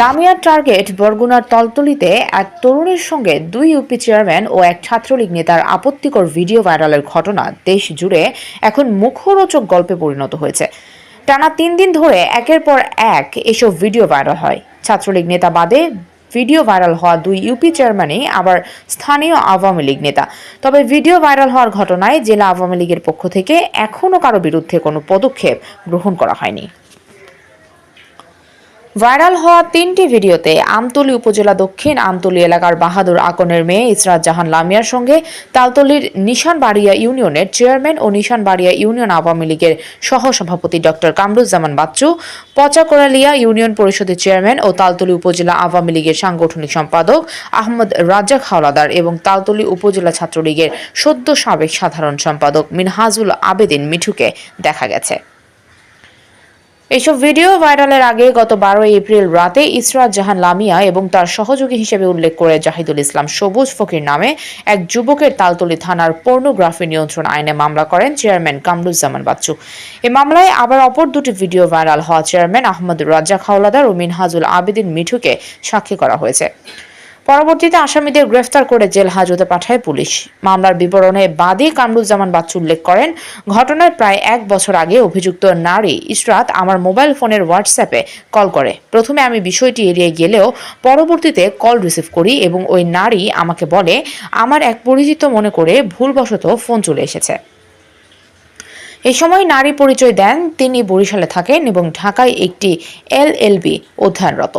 লামিয়ার target বরগুনার তলতলিতে এক তরুণের সঙ্গে দুই ইউপি চেয়ারম্যান ও এক ছাত্রলীগ নেতার আপত্তিকর ভিডিও ভাইরালের ঘটনা দেশ জুড়ে এখন মুখরোচক গল্পে পরিণত হয়েছে। টানা তিন দিন ধরে একের পর এক এসব ভিডিও ভাইরাল হয়। ছাত্রলীগ নেতা বাদে ভিডিও ভাইরাল হওয়া দুই ইউপি চেয়ারম্যানই আবার স্থানীয় আওয়ামী লীগ নেতা। তবে ভিডিও ভাইরাল হওয়ার ঘটনায় জেলা আওয়ামী লীগের পক্ষ থেকে এখনও কারও বিরুদ্ধে কোনো পদক্ষেপ গ্রহণ করা হয়নি। ভাইরাল হওয়া তিনটি ভিডিওতে আমতলী উপজেলা দক্ষিণ আমতলী এলাকার বাহাদুর আকনের মেয়ে ইসরাত জাহান লামিয়ার সঙ্গে তালতলির নিশানবাড়িয়া ইউনিয়নের চেয়ারম্যান ও নিশানবাড়িয়া ইউনিয়ন আওয়ামী লীগের সহসভাপতি ডক্টর কামরুজ্জামান বাচ্চু পচাকোরালিয়া ইউনিয়ন পরিষদের চেয়ারম্যান ও তালতলী উপজেলা আওয়ামী লীগের সাংগঠনিক সম্পাদক আহমদ রাজ্জাক হাওলাদার এবং তালতলী উপজেলা ছাত্রলীগের সদ্য সাবেক সাধারণ সম্পাদক মিনহাজুল আবেদিন মিঠুকে দেখা গেছে। এসব ভিডিও ভাইরালের আগে গত বারোই এপ্রিল রাতে ইসরাত জাহান লামিয়া এবং তার সহযোগী হিসেবে উল্লেখ করে জাহিদুল ইসলাম সবুজ ফকির নামে এক যুবকের তালতলি থানার পর্নোগ্রাফি নিয়ন্ত্রণ আইনে মামলা করেন চেয়ারম্যান কামরুজ্জামান বাচ্চু। এ মামলায় আবার অপর দুটি ভিডিও ভাইরাল হওয়া চেয়ারম্যান আহমদ রাজ্জাক হাওলাদার ও মিনহাজুল আবেদিন মিঠুকে সাক্ষী করা হয়েছে। পরবর্তীতে আসামিদের গ্রেফতার করে জেল হাজতে পাঠায় পুলিশ। মামলার বিবরণে বাদী কামরুজ্জামান বাচ্চু উল্লেখ করেন, ঘটনার প্রায় এক বছর আগে অভিযুক্ত নারী ইশরাত আমার মোবাইল ফোনের হোয়াটসঅ্যাপে কল করে। প্রথমে আমি বিষয়টি এড়িয়ে গেলেও পরবর্তীতে কল রিসিভ করি এবং ওই নারী আমাকে বলে, আমার এক পরিচিত মনে করে ভুলবশত ফোন চলে এসেছে। এই সময় নারী পরিচয় দেন, তিনি বরিশালে থাকেন এবং ঢাকায় একটি এলএলবি অধ্যয়নরত।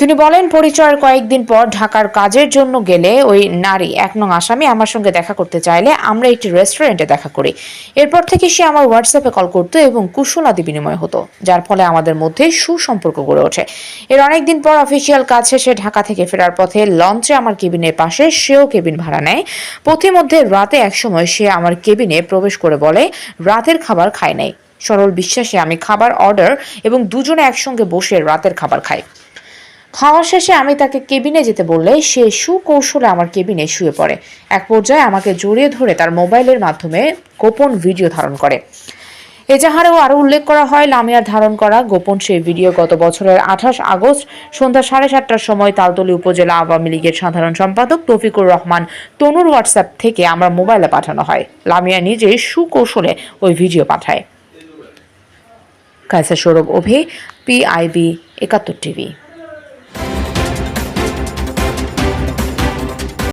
তিনি বলেন, পরিচয়ের কয়েকদিন পর ঢাকার কাজের জন্য গেলে ওই নারী, এক নং আসামি, আমার সঙ্গে দেখা করতে চাইলে আমরা একটি রেস্টুরেন্টে দেখা করি। এরপর থেকে সে আমার হোয়াটসঅ্যাপে কল করতো এবং কুশলাদি বিনিময় হতো, যার ফলে আমাদের মধ্যে সুসম্পর্ক গড়ে ওঠে। এর অনেকদিন পর অফিসিয়াল কাজ শেষে ঢাকা থেকে ফেরার পথে লঞ্চে আমার কেবিনের পাশে সেও কেবিন ভাড়া নেয়। পথিমধ্যে রাতে একসময় সে আমার কেবিনে প্রবেশ করে বলে, রাতের খাবার খায় নাই। সরল বিশ্বাসে আমি খাবার অর্ডার এবং দুজনে একসঙ্গে বসে রাতের খাবার খাই। খাওয়া শেষে আমি তাকে কেবিনে যেতে বললে সে সুকৌশলে আমার কেবিনে শুয়ে পড়ে। এক পর্যায়ে আমাকে জড়িয়ে ধরে তার মোবাইলের মাধ্যমে গোপন ভিডিও ধারণ করে। এজাহারেও আরও উল্লেখ করা হয় লামিয়ার ধারণ করা গোপন সেই ভিডিও গত বছরের আঠাশ আগস্ট সন্ধ্যা সাড়ে সাতটার সময় তালতলী উপজেলা আওয়ামী লীগের সাধারণ সম্পাদক তৌফিকুর রহমান তনুর হোয়াটসঅ্যাপ থেকে আমার মোবাইলে পাঠানো হয়। লামিয়া নিজে সুকৌশলে ওই ভিডিও পাঠায়। Kaysa Saurav Abhi, PIB Ekattor TV.